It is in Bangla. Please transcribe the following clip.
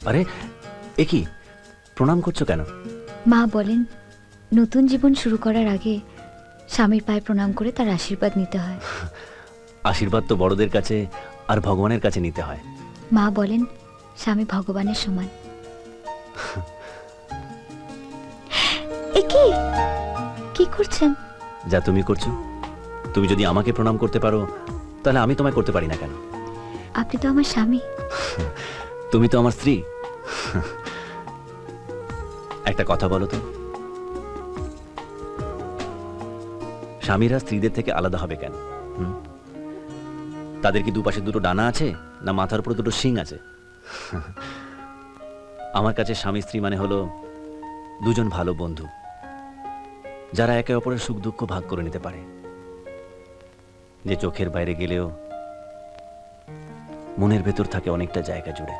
আরে এ কি? প্রণাম করছ কেন? মা বলেন নতুন জীবন শুরু করার আগে স্বামীর পায়ে প্রণাম করে তার আশীর্বাদ নিতে হয়। আশীর্বাদ তো বড়দের কাছে আর ভগবানের কাছে নিতে হয়। মা বলেন স্বামী ভগবানের সমান। এ কি? কি করছেন? যা তুমি করছ তুমি যদি আমাকে প্রণাম করতে পারো তাহলে আমি তোমায় করতে পারি না কেন? আপনি তো আমার স্বামী। তুমি তো আমার স্ত্রী। একটা কথা বলো তো। স্বামীরা স্ত্রীদের থেকে আলাদা হবে কেন? তাদের কি দুপাশে দুটো ডানা আছে, না মাথার উপরে দুটো শিং আছে? আমার কাছে স্বামী স্ত্রী মানে হলো দুজন ভালো বন্ধু, যারা একে অপরের সুখ দুঃখ ভাগ করে নিতে পারে। যে চোখের বাইরে গেলেও মনের ভেতর থাকে অনেকটা জায়গা জুড়ে।